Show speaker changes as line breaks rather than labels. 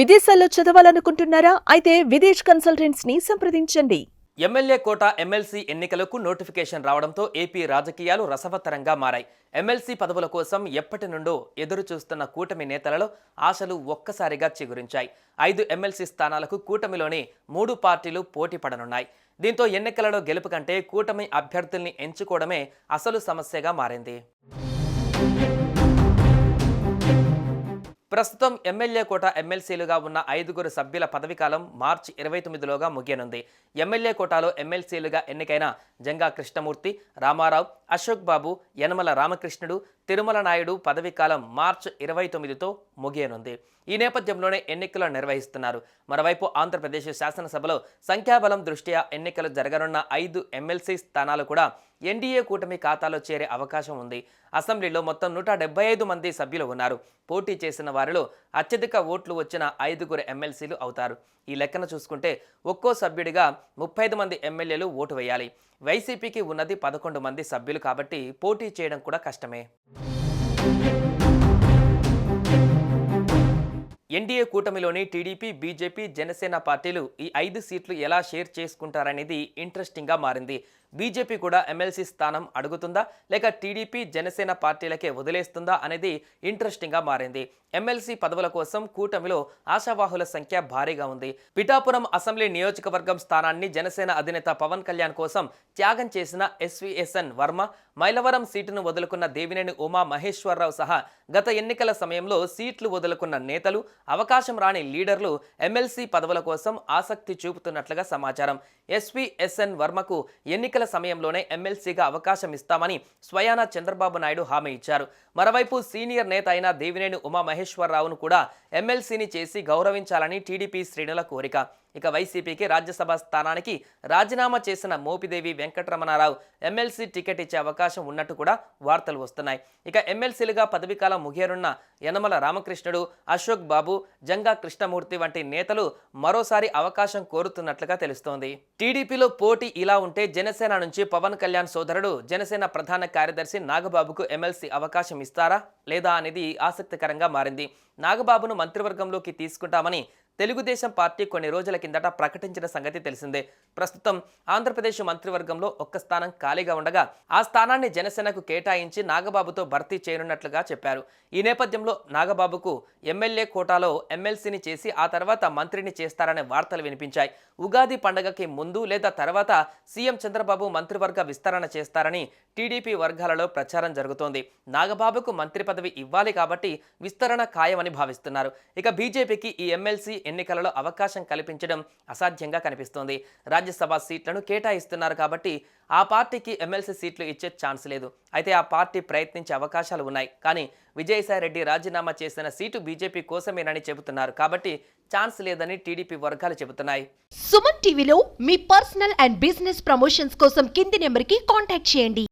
విదేశాల్లో చదవాలనుకుంటున్నారా? అయితే విదేశ్ కన్సల్టెంట్స్ని సంప్రదించండి.
ఎమ్మెల్యే కోట ఎమ్మెల్సీ ఎన్నికలకు నోటిఫికేషన్ రావడంతో ఏపీ రాజకీయాలు రసవత్తరంగా మారాయి. ఎమ్మెల్సీ పదవుల కోసం ఎప్పటి నుండో ఎదురు చూస్తున్న కూటమి నేతలలో ఆశలు ఒక్కసారిగా చిగురించాయి. ఐదు ఎమ్మెల్సీ స్థానాలకు కూటమిలోని మూడు పార్టీలు పోటీ పడనున్నాయి. దీంతో ఎన్నికలలో గెలుపు కంటే కూటమి అభ్యర్థుల్ని ఎంచుకోవడమే అసలు సమస్యగా మారింది. ప్రస్తుతం ఎమ్మెల్యే కోట ఎమ్మెల్సీలుగా ఉన్న ఐదుగురు సభ్యుల పదవీకాలం మార్చి ఇరవై తొమ్మిదిలోగా ముగియనుంది. ఎమ్మెల్యే కోటాలో ఎమ్మెల్సీలుగా ఎన్నికైన జంగా కృష్ణమూర్తి రామారావు అశోక్ బాబు యనమల రామకృష్ణుడు తిరుమల నాయుడు పదవీకాలం మార్చి ఇరవై తొమ్మిదితో ముగియనుంది. ఈ నేపథ్యంలోనే ఎన్నికలు నిర్వహిస్తున్నారు. మరోవైపు ఆంధ్రప్రదేశ్ శాసనసభలో సంఖ్యాబలం దృష్ట్యా ఎన్నికలు జరగనున్న ఐదు ఎమ్మెల్సీ స్థానాలు కూడా ఎన్డీఏ కూటమి ఖాతాలో చేరే అవకాశం ఉంది. అసెంబ్లీలో మొత్తం నూట డెబ్బై ఐదు మంది సభ్యులు ఉన్నారు. పోటీ చేసిన వారిలో అత్యధిక ఓట్లు వచ్చిన ఐదుగురు ఎమ్మెల్సీలు అవుతారు. ఈ లెక్కన చూసుకుంటే ఒక్కో సభ్యుడిగా ముప్పై ఐదు మంది ఎమ్మెల్యేలు ఓటు వేయాలి. వైసీపీకి ఉన్నది పదకొండు మంది సభ్యులు కాబట్టి పోటీ చేయడం కూడా కష్టమే. ఎన్డీఏ కూటమిలోని టీడీపీ బీజేపీ జనసేన పార్టీలు ఈ ఐదు సీట్లు ఎలా షేర్ చేసుకుంటారనేది ఇంట్రెస్టింగ్గా మారింది. బీజేపీ కూడా ఎమ్మెల్సీ స్థానం అడుగుతుందా లేక టీడీపీ జనసేన పార్టీలకే వదిలేస్తుందా అనేది ఇంట్రెస్టింగ్గా మారింది. ఎమ్మెల్సీ పదవుల కోసం కూటమిలో ఆశావాహుల సంఖ్య భారీగా ఉంది. పిఠాపురం అసెంబ్లీ నియోజకవర్గం స్థానాన్ని జనసేన అధినేత పవన్ కళ్యాణ్ కోసం త్యాగం చేసిన ఎస్వీఎస్ఎన్ వర్మ మైలవరం సీటును వదులుకున్న దేవినేని ఉమా మహేశ్వరరావు సహా గత ఎన్నికల సమయంలో సీట్లు వదులుకున్న నేతలు అవకాశం రాని లీడర్లు ఎమ్మెల్సీ పదవుల కోసం ఆసక్తి చూపుతున్నట్లుగా సమాచారం. ఎస్వీఎస్ఎన్ వర్మకు ఎన్నికల సమయంలోనే ఎమ్మెల్సీగా అవకాశం ఇస్తామని స్వయానా చంద్రబాబు నాయుడు హామీ ఇచ్చారు. మరోవైపు సీనియర్ నేత అయిన దేవినేని ఉమామహేశ్వరరావును కూడా ఎమ్మెల్సీని చేసి గౌరవించాలని టీడీపీ శ్రేణుల కోరిక. ఇక వైసీపీకి రాజ్యసభ స్థానానికి రాజీనామా చేసిన మోపిదేవి వెంకటరమణారావు ఎమ్మెల్సీ టికెట్ ఇచ్చే అవకాశం ఉన్నట్టు కూడా వార్తలు వస్తున్నాయి. ఇక ఎమ్మెల్సీలుగా పదవీకాలం ముగియనున్న యనమల రామకృష్ణుడు అశోక్ బాబు జంగా కృష్ణమూర్తి వంటి నేతలు మరోసారి అవకాశం కోరుతున్నట్లుగా తెలుస్తోంది. టీడీపీలో పోటీ ఇలా ఉంటే జనసేన నుంచి పవన్ కళ్యాణ్ సోదరుడు జనసేన ప్రధాన కార్యదర్శి నాగబాబుకు ఎమ్మెల్సీ అవకాశం ఇస్తారా? లేదా అనేది ఆసక్తికరంగా మారింది. నాగబాబును మంత్రివర్గంలోకి తీసుకుంటామని తెలుగుదేశం పార్టీ కొన్ని రోజుల కిందట ప్రకటించిన సంగతి తెలిసిందే. ప్రస్తుతం ఆంధ్రప్రదేశ్ మంత్రివర్గంలో ఒక్క స్థానం ఖాళీగా ఉండగా ఆ స్థానాన్ని జనసేనకు కేటాయించి నాగబాబుతో భర్తీ చేయనున్నట్లుగా చెప్పారు. ఈ నేపథ్యంలో నాగబాబుకు ఎమ్మెల్యే కోటాలో ఎమ్మెల్సీని చేసి ఆ తర్వాత మంత్రిని చేస్తారనే వార్తలు వినిపించాయి. ఉగాది పండగకి ముందు లేదా తర్వాత సీఎం చంద్రబాబు మంత్రివర్గ విస్తరణ చేస్తారని టీడీపీ వర్గాలలో ప్రచారం జరుగుతోంది. నాగబాబుకు మంత్రి పదవి ఇవ్వాలి కాబట్టి విస్తరణ ఖాయమని భావిస్తున్నారు. ఇక బీజేపీకి ఈ ఎమ్మెల్సీ ఎన్నికలలో అవకాశం కల్పించడం అసాధ్యంగా కనిపిస్తోంది. రాజ్యసభ సీట్లను కేటాయిస్తున్నారు కాబట్టి ఆ పార్టీకి ఎమ్మెల్సీ సీట్లు ఇచ్చే ఛాన్స్ లేదు. అయితే ఆ పార్టీ ప్రయత్నించే అవకాశాలు ఉన్నాయి. కానీ విజయసాయిరెడ్డి రాజీనామా చేసిన సీటు బీజేపీ కోసమేనని చెబుతున్నారు. కాబట్టి ఛాన్స్ లేదని టీడీపీ వర్గాలు చెబుతున్నాయి.
సుమన్ టీవీలో మీ పర్సనల్ అండ్ బిజినెస్ ప్రమోషన్స్ కోసం కింది నెంబర్కి కాంటాక్ట్ చేయండి.